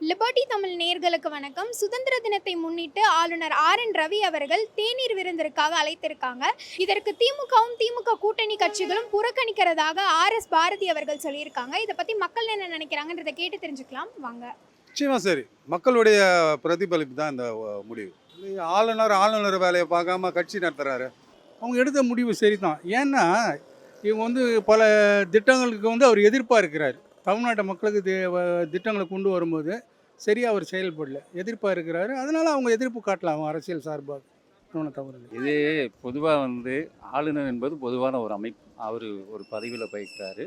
Liberty Tamil நேர்களுக்கு வணக்கம். சுதந்திர தினத்தை முன்னிட்டு ஆளுநர் ஆர் என் ரவி அவர்கள் தேநீர் விருந்திற்காக அழைத்திருக்காங்க. இதற்கு திமுகவும் திமுக கூட்டணி கட்சிகளும் புறக்கணிக்கிறதாக ஆர் எஸ் பாரதி அவர்கள் சொல்லியிருக்காங்க. இதை பத்தி மக்கள் என்ன நினைக்கிறாங்கன்றதை கேட்டு தெரிஞ்சுக்கலாம். வாங்க. நிச்சயமா சரி. மக்களுடைய பிரதிபலிப்பு தான் இந்த முடிவு. ஆளுநர் ஆளுநர் வேலையை பார்க்காம கட்சி நடத்துறாரு. அவங்க எடுத்த முடிவு சரிதான். ஏன்னா இவங்க வந்து பல திட்டங்களுக்கு வந்து அவர் எதிர்ப்பாக இருக்கிறார். தமிழ்நாட்டு மக்களுக்கு திட்டங்களை கொண்டு வரும்போது சரியாக அவர் செயல்படல எதிர்ப்பாக இருக்கிறாரு அதனால் அவங்க எதிர்ப்பு காட்டலாம் அவங்க அரசியல் சார்பாக. ஒன்றும் தவறு இல்லை. இது பொதுவாக வந்து ஆளுநர் என்பது பொதுவான ஒரு அமைப்பு. அவர் ஒரு பதவியில் போய்க்கிறாரு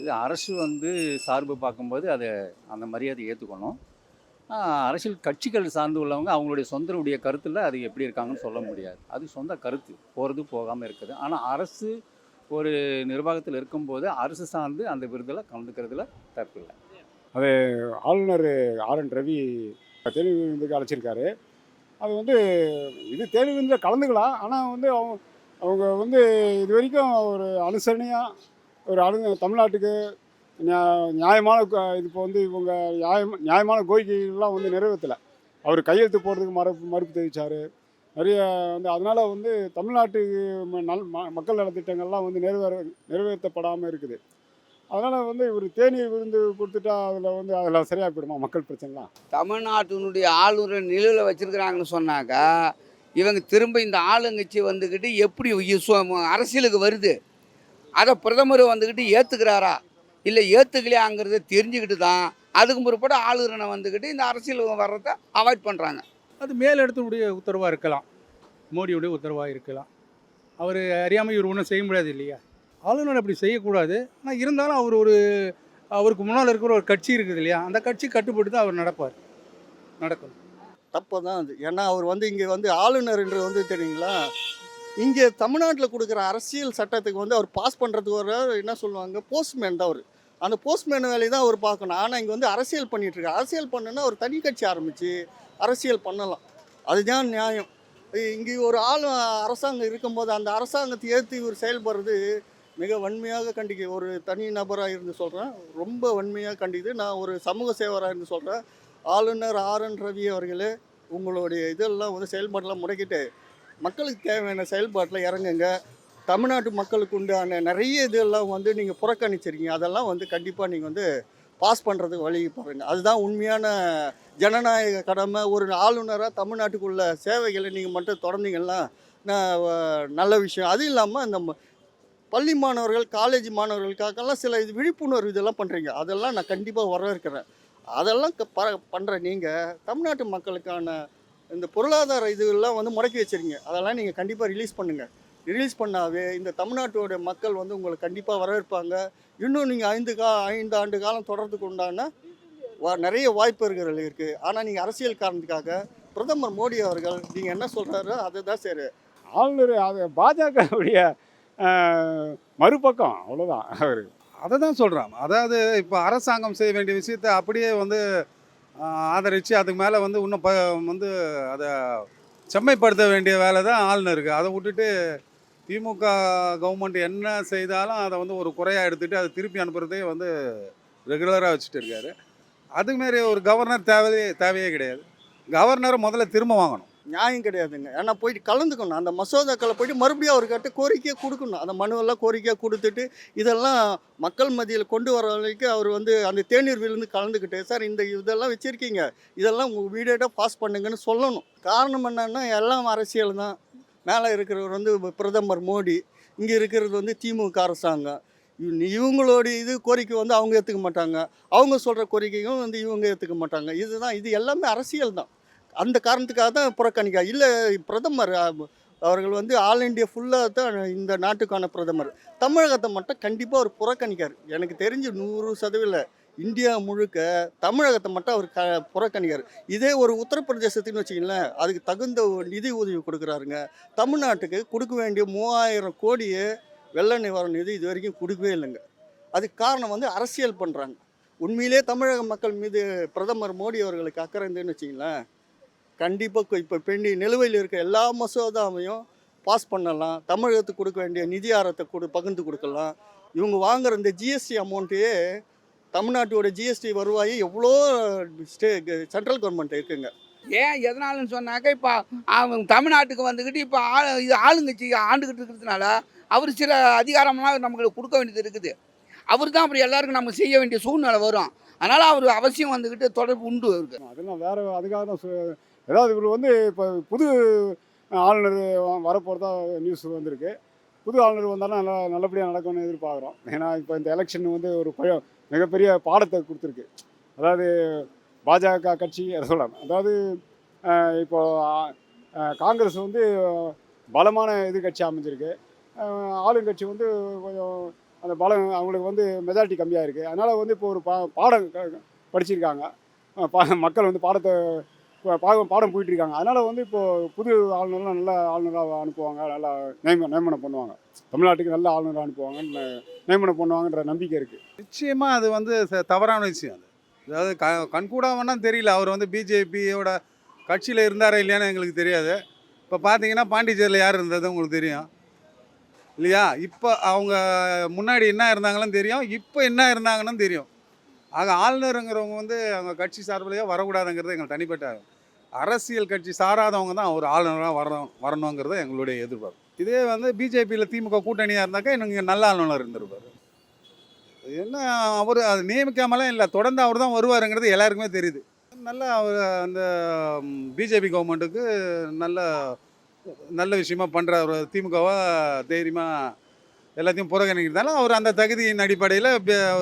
இது அரசு வந்து சார்பு பார்க்கும்போது அதை அந்த மரியாதை ஏற்றுக்கணும் அரசியல் கட்சிகள் சார்ந்து உள்ளவங்க அவங்களுடைய சொந்தருடைய கருத்தில் அது எப்படி இருக்காங்கன்னு சொல்ல முடியாது. அது சொந்த கருத்து. போகிறது போகாமல் இருக்குது. ஆனால் அரசு ஒரு நிர்வாகத்தில் இருக்கும்போது அரசு சார்ந்து அந்த விருதில் கலந்துக்கிறதுல தப்பு இல்லை. ஆளுநர் ஆர் என் ரவி தேனி விருந்துக்கு அழைச்சிருக்காரு. அது வந்து இது தேர்வு விருந்தில் கலந்துக்கலாம். ஆனால் வந்து அவங்க அவங்க வந்து இது வரைக்கும் ஒரு அனுசரணையாக ஒரு அனு தமிழ்நாட்டுக்கு நியா- நியாயமான இது இப்போ வந்து இவங்க நியாயம் நியாயமான கோரிக்கைகள்லாம் வந்து நிறைவேற்றலை. அவர் கையெழுத்து போடுறதுக்கு மறு மறுப்பு தெரிவித்தார் நிறைய வந்து அதனால் வந்து தமிழ்நாட்டுக்கு ம- நல் மக்கள் நலத்திட்டங்கள்லாம் வந்து நிறைவேற நிறைவேற்றப்படாமல் இருக்குது. அதனால் வந்து இவர் தேநீர் விருந்து கொடுத்துட்டா அதில் வந்து அதில் சரியாக போயிடுமா மக்கள் பிரச்சனைலாம்? தமிழ்நாட்டினுடைய ஆளுநர் நிலுவில் வச்சுருக்கிறாங்கன்னு சொன்னாக்கா இவங்க திரும்ப இந்த ஆளுங்கட்சி வந்துக்கிட்டு எப்படி அரசியலுக்கு வருது? அதை பிரதமர் வந்துக்கிட்டு ஏற்றுக்கிறாரா இல்லை ஏற்றுக்கலையாங்கிறத தெரிஞ்சுக்கிட்டு தான் அதுக்கு முற்பட ஆளுநரை வந்துக்கிட்டு இந்த அரசியல் வர்றதை அவாய்ட் பண்ணுறாங்க அது மேலிடத்துடைய உத்தரவாக இருக்கலாம். மோடியுடைய உத்தரவாக இருக்கலாம். அவர் அறியாமல் இவர் ஒன்றும் செய்ய முடியாது இல்லையா? ஆளுநர் அப்படி செய்யக்கூடாது. ஆனால் இருந்தாலும் அவர் ஒரு அவருக்கு முன்னால் இருக்கிற ஒரு கட்சி இருக்குது இல்லையா? அந்த கட்சி கட்டுப்பட்டு தான் அவர் நடப்பார். நடக்கும். தப்பு தான் அது. ஏன்னா அவர் வந்து இங்கே வந்து ஆளுநர் என்று வந்து தெரியுங்களா? இங்கே தமிழ்நாட்டில் கொடுக்குற அரசியல் சட்டத்துக்கு வந்து அவர் பாஸ் பண்ணுறதுக்கு ஒரு என்ன சொல்லுவாங்க? போஸ்ட்மேன் தான் அவர். அந்த போஸ்ட்மேன் வேலையை தான் அவர் பார்க்கணும். ஆனால் இங்கே வந்து அரசியல் பண்ணிகிட்டு இருக்காரு. அரசியல் பண்ணுன்னா ஒரு தனி கட்சி ஆரம்பித்து அரசியல் பண்ணலாம். அதுதான் நியாயம். இங்கே ஒரு ஆள் அரசாங்கம் இருக்கும்போது அந்த அரசாங்கத்தை ஏற்று இவர் செயல்படுறது மிக வன்மையாக கண்டிக்க. ஒரு தனி நபராக இருந்து சொல்கிறேன் ரொம்ப வன்மையாக கண்டிக்குது. நான் ஒரு சமூக சேவராக இருந்து சொல்கிறேன் ஆளுநர் ஆர் என் ரவி அவர்களே உங்களுடைய இதெல்லாம் வந்து செயல்பாட்டெல்லாம் முடக்கிட்டு மக்களுக்கு தேவையான செயல்பாட்டில் இறங்குங்க. தமிழ்நாட்டு மக்களுக்கு உண்டான நிறைய இதெல்லாம் வந்து நீங்கள் புறக்கணிச்சிருக்கீங்க. அதெல்லாம் வந்து கண்டிப்பாக நீங்கள் வந்து பாஸ் பண்ணுறதுக்கு வழி பாருங்க அதுதான் உண்மையான ஜனநாயக கடமை. ஒரு ஆளுநராக தமிழ்நாட்டுக்குள்ள சேவைகளை நீங்கள் மட்டும் தொடர்ந்தீங்கன்னா நான் நல்ல விஷயம். அது இல்லாமல் இந்த ம- பள்ளி மாணவர்கள் காலேஜ் மாணவர்களுக்காகலாம் சில இது விழிப்புணர்வு இதெல்லாம் பண்ணுறீங்க அதெல்லாம் நான் கண்டிப்பாக வரவேற்கிறேன். அதெல்லாம் க- ப பண்ணுற நீங்கள் தமிழ்நாட்டு மக்களுக்கான இந்த பொருளாதார இதுலாம் வந்து முடக்கி வச்சுருங்க. அதெல்லாம் நீங்கள் கண்டிப்பாக ரிலீஸ் பண்ணுங்கள் ரிலீஸ் பண்ணாவே இந்த தமிழ்நாட்டோடைய மக்கள் வந்து உங்களை கண்டிப்பாக வரவேற்பாங்க. இன்னும் நீங்கள் ஐந்து கா ஐந்து ஆண்டு காலம் தொடர்றதுக்கு உண்டான வா நிறைய வாய்ப்புகள் இருக்குது ஆனால் நீங்கள் அரசியல் காரணத்துக்காக பிரதமர் மோடி அவர்கள் நீங்கள் என்ன சொல்கிறாரோ அதை தான் சரி. ஆளுநர் அது பாஜகவுடைய மறுபக்கம் அவ்வளோதான் அவர் அதை தான் சொல்கிறான் அதாவது இப்போ அரசாங்கம் செய்ய வேண்டிய விஷயத்தை அப்படியே வந்து ஆதரித்து அதுக்கு மேலே வந்து இன்னும் ப வந்து அதை செம்மைப்படுத்த வேண்டிய வேலை தான் ஆளுநருக்கு. அதை விட்டுட்டு திமுக கவர்மெண்ட் என்ன செய்தாலும் அதை வந்து ஒரு குறையாக எடுத்துகிட்டு அதை திருப்பி அனுப்புகிறதே வந்து ரெகுலராக வச்சுட்டு இருக்காரு. அதுமாரி மாரி ஒரு கவர்னர் தேவையே தேவையே கிடையாது. கவர்னரை முதல்ல திரும்ப வாங்கணும். நியாயம் கிடையாதுங்க. ஏன்னா போயிட்டு கலந்துக்கணும். அந்த மசோதாக்களை போயிட்டு மறுபடியும் அவர்கிட்ட கோரிக்கையை கொடுக்கணும். அந்த மனுவெல்லாம் கோரிக்கையாக கொடுத்துட்டு இதெல்லாம் மக்கள் மத்தியில் கொண்டு வர வரைக்கும் அவர் வந்து அந்த தேநீர் விழுந்து கலந்துக்கிட்டு சார் இந்த இதெல்லாம் வச்சுருக்கீங்க. இதெல்லாம் உங்கள் வீடியோட்டாக பாஸ் பண்ணுங்கன்னு சொல்லணும். காரணம் என்னென்னா எல்லாம் அரசியல் தான். மேலே இருக்கிறவர் வந்து பிரதமர் மோடி இங்கே இருக்கிறது வந்து திமுக அரசாங்கம். இவங்களோட இது கோரிக்கை வந்து அவங்க ஏற்றுக்க மாட்டாங்க. அவங்க சொல்கிற கோரிக்கையும் வந்து இவங்க ஏற்றுக்க மாட்டாங்க. இதுதான் இது எல்லாமே அரசியல் தான். அந்த காரணத்துக்காக தான் புறக்கணிக்கா இல்லை பிரதமர் அவர்கள் வந்து ஆல் இண்டியா ஃபுல்லாக தான் இந்த நாட்டுக்கான பிரதமர். தமிழகத்தை மட்டும் கண்டிப்பாக அவர் புறக்கணிக்கார். எனக்கு தெரிஞ்சு நூறு சதவீத இந்தியா முழுக்க தமிழகத்தை மட்டும் அவர் க புறக்கணிக்கார் இதே ஒரு உத்தரப்பிரதேசத்துன்னு வச்சிங்களேன் அதுக்கு தகுந்த நிதி உதவி கொடுக்குறாருங்க. தமிழ்நாட்டுக்கு கொடுக்க வேண்டிய மூவாயிரம் கோடியே வெள்ள நிவாரண நிதி இது வரைக்கும் கொடுக்கவே இல்லைங்க. அதுக்கு காரணம் வந்து அரசியல் பண்ணுறாங்க உண்மையிலே தமிழக மக்கள் மீது பிரதமர் மோடி அவர்களுக்கு அக்கறை இருந்துன்னு வச்சிங்களேன் கண்டிப்பாக இப்போ பெண்ணி நிலுவையில் இருக்க எல்லா மசோதாவையும் பாஸ் பண்ணலாம். தமிழகத்துக்கு கொடுக்க வேண்டிய நிதி ஆரத்தை கொடு பகிர்ந்து கொடுக்கலாம். இவங்க வாங்குற இந்த ஜிஎஸ்டி அமௌண்ட்டையே தமிழ்நாட்டோட ஜிஎஸ்டி வருவாய் எவ்வளோ ஸ்டே சென்ட்ரல் கவர்மெண்ட் இருக்குங்க. ஏன் எதனாலன்னு சொன்னாக்கா இப்போ அவங்க தமிழ்நாட்டுக்கு வந்துக்கிட்டு இப்போ ஆ இது ஆளுங்கட்சி ஆண்டுக்கிட்டு இருக்கிறதுனால அவர் சில அதிகாரம்லாம் நமக்கு கொடுக்க வேண்டியது இருக்குது. அவர் தான் அப்புறம் எல்லாருக்கும் நம்ம செய்ய வேண்டிய சூழ்நிலை வரும். அதனால் அவர் அவசியம் வந்துக்கிட்டு தொடர்பு உண்டு அவருக்கு. அதெல்லாம் வேற அதுக்காக தான் சொ- ஏதாவது இவர் வந்து இப்போ புது ஆளுநர் வரப்போகிறதா நியூஸ் வந்திருக்கு. புது ஆளுநர் வந்தாலும் நல்லா நல்லபடியாக நடக்கும்னு எதிர்பார்க்குறோம். ஏன்னா இப்போ இந்த எலெக்ஷன் வந்து ஒரு பய- மிகப்பெரிய பாடத்தை கொடுத்துருக்கு. அதாவது பாஜக கட்சி அதை சொல்லலாம் அதாவது இப்போ காங்கிரஸ் வந்து பலமான எதிர்கட்சி அமைஞ்சிருக்கு. ஆளுங்கட்சி வந்து கொஞ்சம் அந்த பலம் அவங்களுக்கு வந்து மெஜாரிட்டி கம்மியாக இருக்குது அதனால் வந்து இப்போ ஒரு பா பாடம் க- படிச்சிருக்காங்க. பா மக்கள் வந்து பாடத்தை இப்போ பாடம் பாடம் போயிட்டு இருக்காங்க அதனால் வந்து இப்போது புது ஆளுநர்லாம் நல்ல ஆளுநராக அனுப்புவாங்க. நல்லா நியம நியமனம் பண்ணுவாங்க. தமிழ்நாட்டுக்கு நல்ல ஆளுநராக அனுப்புவாங்கன்னு நியமனம் பண்ணுவாங்கன்ற நம்பிக்கை இருக்குது நிச்சயமாக அது வந்து ச- தவறான விஷயம் அது. அதாவது க கண்கூடா தெரியல. அவர் வந்து பிஜேபியோட கட்சியில் இருந்தாரா இல்லையான்னு எங்களுக்கு தெரியாது. இப்போ பார்த்தீங்கன்னா பாண்டிச்சேரியில் யார் இருந்தது உங்களுக்கு தெரியும். இல்லையா? இப்போ அவங்க முன்னாடி என்ன இருந்தாங்கன்னு தெரியும். இப்போ என்ன இருந்தாங்கன்னு தெரியும். ஆக ஆளுநருங்கிறவங்க வந்து அவங்க கட்சி சார்பிலேயே வரக்கூடாதுங்கிறது எங்களுக்கு தனிப்பட்ட அரசியல் கட்சி சாராதவங்க தான் அவர் ஆளுநராக வரணும் வரணுங்கிறது எங்களுடைய எதிர்பார்ப்பு. இதே வந்து பிஜேபியில் திமுக கூட்டணியாக இருந்தாக்கா எனக்கு நல்ல ஆளுநர் இருந்திருப்பார். என்ன அவர் அது நியமிக்காமலாம் இல்லை தொடர்ந்து அவர் தான் வருவாருங்கிறது எல்லாருக்குமே தெரியுது. நல்ல அவர் அந்த பிஜேபி கவர்மெண்ட்டுக்கு நல்ல நல்ல விஷயமா பண்ணுற ஒரு திமுகவை தைரியமாக எல்லாத்தையும் புறக்கணிக்கிறதால அவர் அந்த தகுதியின் அடிப்படையில்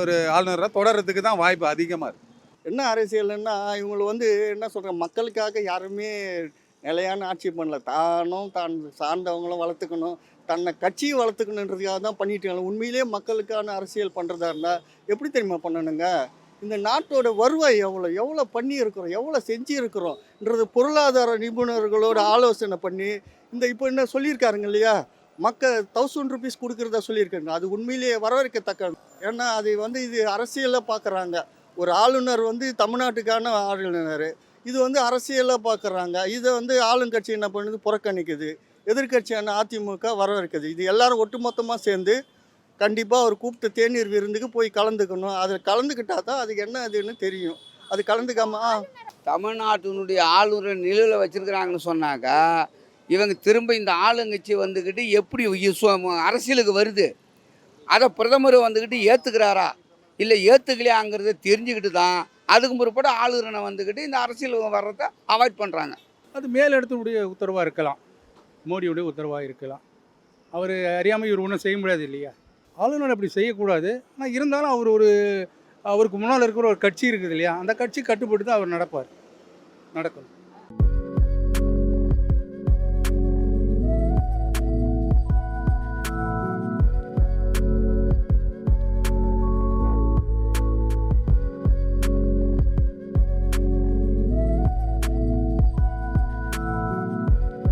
ஒரு ஆளுநராக தொடர்றதுக்கு தான் வாய்ப்பு அதிகமாக இருக்குது என்ன அரசியல்னா இவங்களை வந்து என்ன சொல்கிறாங்க மக்களுக்காக யாருமே நிலையான ஆட்சி பண்ணல. தானும் தான் சார்ந்தவங்களும் வளர்த்துக்கணும். தன்னை கட்சியை வளர்த்துக்கணுன்றதுக்காக தான் பண்ணிட்டு உண்மையிலே உண்மையிலேயே மக்களுக்கான அரசியல் பண்ணுறதா இருந்தால் எப்படி தெரியுமா பண்ணணுங்க? இந்த நாட்டோட வருவாய் எவ்வளோ எவ்வளோ பண்ணியிருக்கிறோம் எவ்வளோ செஞ்சு இருக்கிறோம்ன்றது பொருளாதார நிபுணர்களோட ஆலோசனை பண்ணி இந்த இப்போ என்ன சொல்லியிருக்காருங்க இல்லையா? மக்கள் தௌசண்ட் ருபீஸ் கொடுக்குறதா சொல்லியிருக்காங்க. அது உண்மையிலேயே வரவேற்கத்தக்க ஏன்னா அது வந்து இது அரசியலாக பார்க்குறாங்க ஒரு ஆளுநர் வந்து தமிழ்நாட்டுக்கான ஆளுநர் இது வந்து அரசியலாக பார்க்குறாங்க இதை வந்து ஆளுங்கட்சி என்ன பண்ணுது? புறக்கணிக்குது. எதிர்க்கட்சியான அதிமுக வரவேற்குது. இது எல்லாரும் ஒட்டுமொத்தமாக சேர்ந்து கண்டிப்பாக அவர் கூப்பிட்ட தேநீர் விருந்துக்கு போய் கலந்துக்கணும். அதில் கலந்துக்கிட்டா தான் அதுக்கு என்ன அதுன்னு தெரியும். அது கலந்துக்காம தமிழ்நாட்டினுடைய ஆளுநர் நிலுவில் வச்சுருக்குறாங்கன்னு சொன்னாக்கா இவங்க திரும்ப இந்த ஆளுங்கட்சி வந்துக்கிட்டு எப்படி அரசியலுக்கு வருது? அதை பிரதமர் வந்துக்கிட்டு ஏற்றுக்கிறாரா இல்லை ஏற்றுக்கலையாங்கிறத தெரிஞ்சுக்கிட்டு தான் அதுக்கு முற்பாடு ஆளுநரை வந்துக்கிட்டு இந்த அரசியல் வர்றதை அவாய்ட் பண்ணுறாங்க அது மேலிடத்தினுடைய உத்தரவாக இருக்கலாம். மோடியுடைய உத்தரவாக இருக்கலாம். அவர் அறியாமல் இவர் ஒன்றும் செய்ய முடியாது இல்லையா? ஆளுநர் அப்படி செய்யக்கூடாது. ஆனால் இருந்தாலும் அவர் ஒரு அவருக்கு முன்னால் இருக்கிற ஒரு கட்சி இருக்குது இல்லையா? அந்த கட்சி கட்டுப்பட்டு தான் அவர் நடப்பார். நடக்கணும்.